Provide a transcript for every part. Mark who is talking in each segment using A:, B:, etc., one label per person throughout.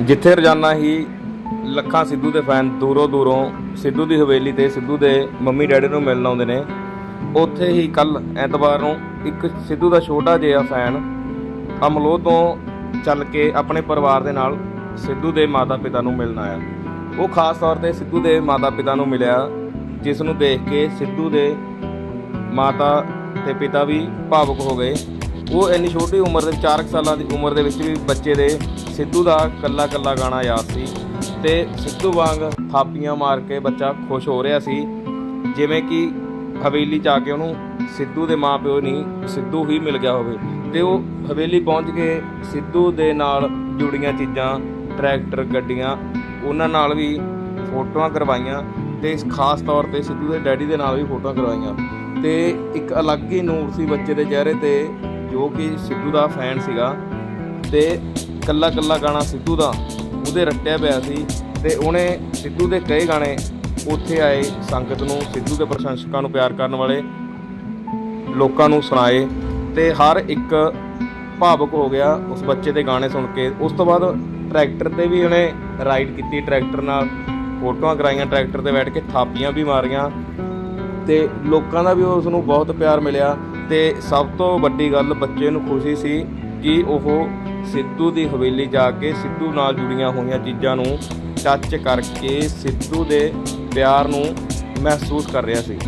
A: ਜਿੱਥੇ ਰੋਜ਼ਾਨਾ ਹੀ ਲੱਖਾਂ ਸਿੱਧੂ ਦੇ ਫੈਨ ਦੂਰੋਂ ਦੂਰੋਂ ਸਿੱਧੂ ਦੀ ਹਵੇਲੀ ਤੇ ਸਿੱਧੂ ਦੇ ਮੰਮੀ ਡੈਡੀ ਨੂੰ ਮਿਲਣ ਆਉਂਦੇ ਨੇ। ਉੱਥੇ ਹੀ ਕੱਲ ਐਤਵਾਰ ਨੂੰ ਇੱਕ ਸਿੱਧੂ ਦਾ ਛੋਟਾ ਜਿਹਾ ਫੈਨ ਅਮਲੋਹ ਤੋਂ ਚੱਲ ਕੇ ਆਪਣੇ ਪਰਿਵਾਰ ਦੇ ਨਾਲ ਸਿੱਧੂ ਦੇ ਮਾਤਾ-ਪਿਤਾ ਨੂੰ ਮਿਲਣ ਆਇਆ। ਉਹ ਖਾਸ ਤੌਰ ਤੇ ਸਿੱਧੂ ਦੇ ਮਾਤਾ-ਪਿਤਾ ਨੂੰ ਮਿਲਿਆ, ਜਿਸ ਨੂੰ ਦੇਖ ਕੇ ਸਿੱਧੂ ਦੇ ਮਾਤਾ ਤੇ ਪਿਤਾ ਵੀ ਭਾਵੁਕ ਹੋ ਗਏ। ਉਹ ਇੰਨੀ ਛੋਟੀ ਉਮਰ ਦੇ 4 ਸਾਲਾਂ ਦੀ ਉਮਰ ਦੇ ਵਿੱਚ ਵੀ ਬੱਚੇ ਦੇ ਸਿੱਧੂ ਦਾ ਕੱਲਾ ਕੱਲਾ ਗਾਣਾ ਯਾਦ ਸੀ ਤੇ ਸਿੱਧੂ ਵਾਂਗ ਥਾਪੀਆਂ ਮਾਰ ਕੇ ਬੱਚਾ ਖੁਸ਼ ਹੋ ਰਿਹਾ ਸੀ। ਜਿਵੇਂ ਕਿ ਹਵੇਲੀ ਜਾ ਕੇ ਉਹਨੂੰ ਸਿੱਧੂ ਦੇ ਮਾਪਿਓ ਨਹੀਂ ਸਿੱਧੂ ਹੀ ਮਿਲ ਗਿਆ ਹੋਵੇ। ਤੇ ਉਹ ਹਵੇਲੀ ਪਹੁੰਚ ਕੇ ਸਿੱਧੂ ਦੇ ਨਾਲ ਜੁੜੀਆਂ ਚੀਜ਼ਾਂ, ਟਰੈਕਟਰ, ਗੱਡੀਆਂ, ਉਹਨਾਂ ਨਾਲ ਵੀ ਫੋਟੋਆਂ ਕਰਵਾਈਆਂ ਤੇ ਖਾਸ ਤੌਰ ਤੇ ਸਿੱਧੂ ਦੇ ਡੈਡੀ ਦੇ ਨਾਲ ਵੀ ਫੋਟੋਆਂ ਕਰਵਾਈਆਂ। ਤੇ ਇੱਕ ਅਲੱਗ ਹੀ ਨੂਰ ਸੀ ਬੱਚੇ ਦੇ ਚਿਹਰੇ ਤੇ। ਜੋ ਕਿ ਸਿੱਧੂ ਦਾ ਫੈਨ ਸੀਗਾ ਤੇ ਕੱਲਾ ਕੱਲਾ ਗਾਣਾ ਸਿੱਧੂ ਦਾ, ਉਹਦੇ ਰੱਟਿਆ ਪਿਆ ਸੀ ਤੇ ਉਹਨੇ ਸਿੱਧੂ ਦੇ ਕਈ ਗਾਣੇ ਉੱਥੇ ਆਏ ਸੰਗਤ ਨੂੰ, ਸਿੱਧੂ ਦੇ ਪ੍ਰਸ਼ੰਸਕਾਂ ਨੂੰ ਪਿਆਰ ਕਰਨ ਵਾਲੇ ਲੋਕਾਂ ਨੂੰ ਸੁਣਾਏ ਤੇ ਹਰ ਇੱਕ ਭਾਵੁਕ ਹੋ ਗਿਆ ਉਸ ਬੱਚੇ ਦੇ ਗਾਣੇ ਸੁਣ ਕੇ। ਉਸ ਤੋਂ ਬਾਅਦ ਟਰੈਕਟਰ ਤੇ ਵੀ ਉਹਨੇ ਰਾਈਡ ਕੀਤੀ ਟਰੈਕਟਰ ਨਾਲ, ਫੋਟੋਆਂ ਕਰਾਈਆਂ ਟਰੈਕਟਰ ਤੇ ਬੈਠ ਕੇ, ਥਾਪੀਆਂ ਵੀ ਮਾਰੀਆਂ ਤੇ ਲੋਕਾਂ ਦਾ ਵੀ ਉਸ ਨੂੰ ਬਹੁਤ ਪਿਆਰ ਮਿਲਿਆ। ਤੇ ਸਭ ਤੋਂ ਵੱਡੀ ਗੱਲ ਬੱਚੇ ਨੂੰ ਖੁਸ਼ੀ ਸੀ ਕਿ ਉਹ ਸਿੱਧੂ ਦੀ ਹਵੇਲੀ ਜਾ ਕੇ ਸਿੱਧੂ ਨਾਲ ਜੁੜੀਆਂ ਹੋਈਆਂ ਚੀਜ਼ਾਂ ਨੂੰ ਟੱਚ ਕਰਕੇ ਸਿੱਧੂ ਦੇ ਪਿਆਰ ਨੂੰ ਮਹਿਸੂਸ ਕਰ ਰਿਹਾ ਸੀ।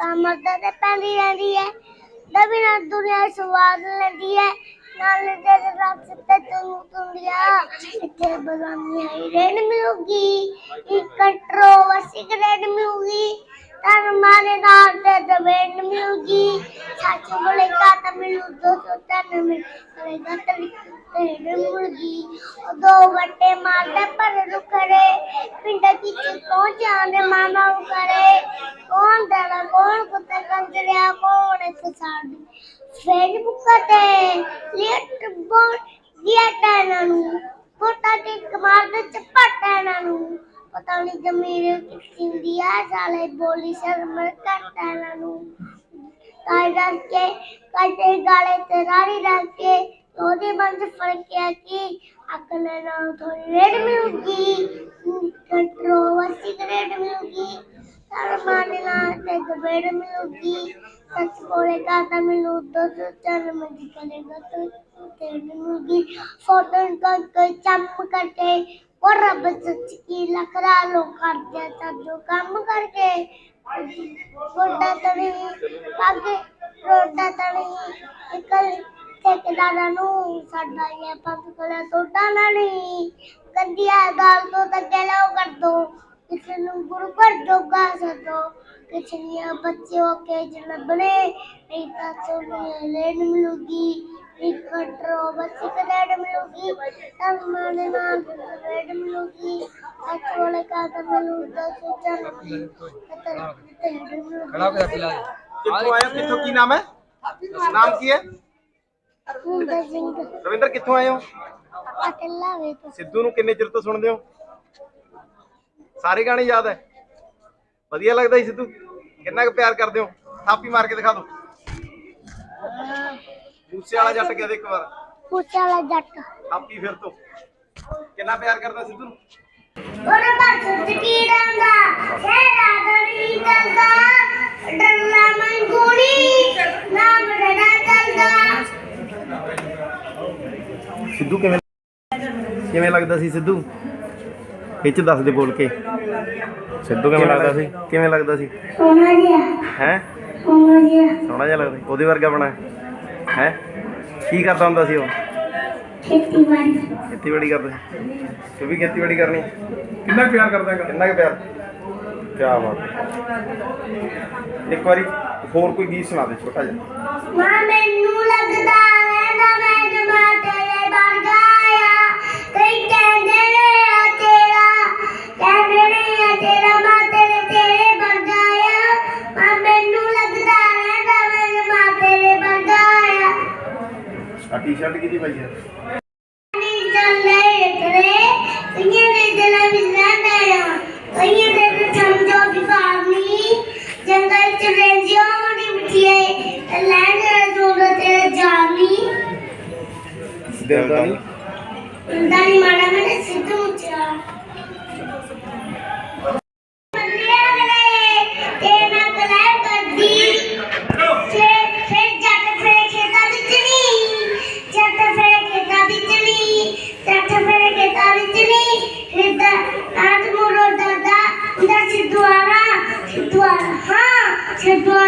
B: ਤਾਂ ਮਰਦਾ ਤੇ ਪੈਂਦੀ ਰਹਿੰਦੀ ਹੈ ਦਬਿਨਾ ਦੁਨੀਆ ਸਵਾਦ ਲੈਂਦੀ ਹੈ ਨਾਲ ਦੇ ਰੱਬ ਤੇ ਤੂੰ ਤੁੰਦਿਆ ਇੱਥੇ ਬਜ਼ਾਨੀ ਹੈ ਰੇਣ ਮਿਲੂਗੀ। ਇੱਕ ਕੰਟਰੋਵਰਸੀ ਰੇਣ ਮਿਲੂਗੀ। ਤਨ ਮਾਨੇ ਨਾਲ ਤੇ ਦਵੇਣ ਮਿਲੂਗੀ। ਸੱਚ ਬੋਲੇ ਕਾ ਤਾਂ ਮਿਲੂ ਦੋ ਸੌ ਤਨ ਮਿਲ ਕਰੇਗਾ ਤਲੀ ਤੇ ਮਿਲੂਗੀ ਉਹ ਦੋ ਵੱਟੇ ਮਾਰਦੇ, ਪਰ ਰੁਕੜੇ ਪਿੰਡ ਵਿੱਚ ਪਹੁੰਚ ਆਂਦੇ ਮਾਮਾ ਕਰੇ ਕੌਣ ਦੜਾ ਕੌਣ ਕੁੱਤੇ ਕੰਜਰਿਆ, ਕੌਣ ਇੱਕ ਸਾਡੀ ਫੇਸਬੁੱਕ ਤੇ? ਲਿਟ ਬੋਲ ਲਿਆਟਾ ਇਹਨਾਂ ਨੂੰ। ਫੋਟਾ ਟਿਕ ਮਾਰਦੇ ਚਪਾਟਾ ਇਹਨਾਂ ਨੂੰ। ਪਤਾ ਨਹੀਂ ਜ਼ਮੀਰ ਕਿੱਥੇ ਹੁੰਦੀ ਆ, ਸਾਲੇ ਬੋਲੀ ਸ਼ਰਮ ਘਟਾ ਇਹਨਾਂ ਨੂੰ। ਕਾਇ ਰੱਖ ਕੇ ਕਾਇਦੇ ਗਾਲੇ ਤੇ ਰਾਣੀ ਰੱਖ ਕੇ। थोड़े बार से फ़र्क किया कि अकल थोड़ी रेड में होगी कंट्रोवर सिगरेट में होगी सर माने ना तो बेड में होगी सच बोलेगा तो मिलू, दो दो चल में निकलेगा तो होगी फ़ोटो का कोई चम करके, और रब सच की लकड़ा लो कर देता जो काम करके गोड्डा तड़ी तो पाके रोडा तड़ी तो निकल ਠੇਕੇਦਾਰਾਂ ਨੂੰ ਸਾਡਾ ਇਹ ਪੰਪ ਕੋਲ ਸੋਡਾ ਨਾ ਨਹੀਂ। ਗੰਦੀਆਂ ਗਾਲ ਤੋਂ ਤਾਂ ਗੈਲਾ ਕਰ ਦੋ। ਕਿਸੇ ਨੂੰ ਗੁਰੂ ਪਰ ਜੋਗਾ ਸਦੋ। ਕਿਸੇ ਨੇ ਬੱਚਿਓ ਕੇ ਜਨ ਬਣੇ ਨਹੀਂ ਤਾਂ ਸੋਨੇ ਲੈਣ ਮਿਲੂਗੀ। ਇੱਕ ਕਟਰੋ ਬੱਚੇ ਕਲੇਡ ਮਿਲੂਗੀ। ਤਾਂ ਮਾਨੇ ਨਾਲ ਰੈਡ ਮਿਲੂਗੀ। ਅੱਜ ਵਾਲੇ ਕਾ ਤਾਂ ਮੈਨੂੰ ਤਾਂ ਸੋਚਾ ਨਹੀਂ
C: ਖੜਾ ਹੋ ਗਿਆ ਫਿਲਹਾਲ
D: ਕਿੱਥੋਂ ਆਇਆ ਕਿੱਥੋਂ ਕੀ ਨਾਮ ਹੈ? ਨਾਮ ਕੀ ਹੈ?
B: ਸਿੰਘ।
D: ਰਵਿੰਦਰ ਕਿੱਥੋਂ ਆਏ ਹੋ?
B: ਅਕੱਲਾ ਵੇ ਤੂੰ।
D: ਸਿੱਧੂ ਨੂੰ ਕਿੰਨੇ ਚਿਰ ਤੋਂ ਸੁਣਦੇ ਹੋ? ਸਾਰੇ ਗਾਣੇ ਯਾਦ ਹੈ? ਵਧੀਆ ਲੱਗਦਾ ਜੀ ਸਿੱਧੂ? ਕਿੰਨਾ ਕੁ ਪਿਆਰ ਕਰਦੇ ਹੋ? ਥਾਪੀ ਮਾਰ ਕੇ ਦਿਖਾ ਦਿਓ। ਮੂਸੇ ਵਾਲਾ ਜੱਟ ਗਿਆ ਦੇ ਇੱਕ ਵਾਰ।
B: ਪੁੱਛਾ ਲਾ ਜੱਟ।
D: ਥਾਪੀ ਫਿਰ ਤੋਂ। ਕਿੰਨਾ ਪਿਆਰ ਕਰਦਾ ਸਿੱਧੂ ਨੂੰ?
B: ਉਹਨੇ ਬਸ ਟਕੀੜਾਂ ਦਾ ਸ਼ੇਰਾ ਦੜੀ ਚੱਲਦਾ ਡਰਲਾ ਮੰਗੂੜੀ ਨਾਮ ਡੜਾ ਚੱਲਦਾ
D: ਸਿੱਧੂ ਕਿਵੇਂ ਕਿਵੇਂ ਲੱਗਦਾ ਸੀ ਸਿੱਧੂ? ਇਹ ਚ ਦੱਸ ਦੇ ਬੋਲ ਕੇ।
A: ਸਿੱਧੂ ਕਿਵੇਂ ਲੱਗਦਾ ਸੀ?
D: ਕਿਵੇਂ ਲੱਗਦਾ ਸੀ?
B: ਸੋਨਾ ਜਿਹਾ।
D: ਹੈ?
B: ਸੋਨਾ ਜਿਹਾ।
D: ਸੋਹਣਾ ਜਿਹਾ ਲੱਗਦਾ ਸੀ। ਉਹਦੇ ਵਰਗਾ ਬਣਾ। ਹੈ? ਕੀ ਕਰਦਾ ਹੁੰਦਾ ਸੀ ਉਹ?
B: ਖੇਤੀਬਾੜੀ।
D: ਖੇਤੀਬਾੜੀ ਕਰਦਾ। ਸੀ ਤੂੰ ਵੀ ਖੇਤੀਬਾੜੀ ਕਰਨੀ। ਕਿੰਨਾ ਪਿਆਰ ਕਰਦਾ ਕਿੰਨਾ ਕੁ ਪਿਆਰ? ਕੀ ਬਾਤ। ਹੈ। ਇੱਕ ਵਾਰੀ ਹੋਰ ਕੋਈ ਗੀਤ ਸੁਣਾ ਦੇ ਛੋਟਾ ਜਿਹਾ।
B: ਮਾਂ ਮੈਨੂੰ ਲੱਗਦਾ ਕਿਹਦੀ
D: ਪਾਈ
B: ਆ ਜੰਗਲ ਚ ਰਹਿੰਦੀਆਂ ਹੋਣੀ ਮਿੱਠੀਏ ਲੈਣ ਜੋੜਾ ਤੇ ਜਾਨੀ
D: ਦਿਲ ਦਾ ਨਹੀਂ
B: ਮਾੜਾ ਮੈਂ ਸਿੱਧ ਮੁੱਚਿਆ It's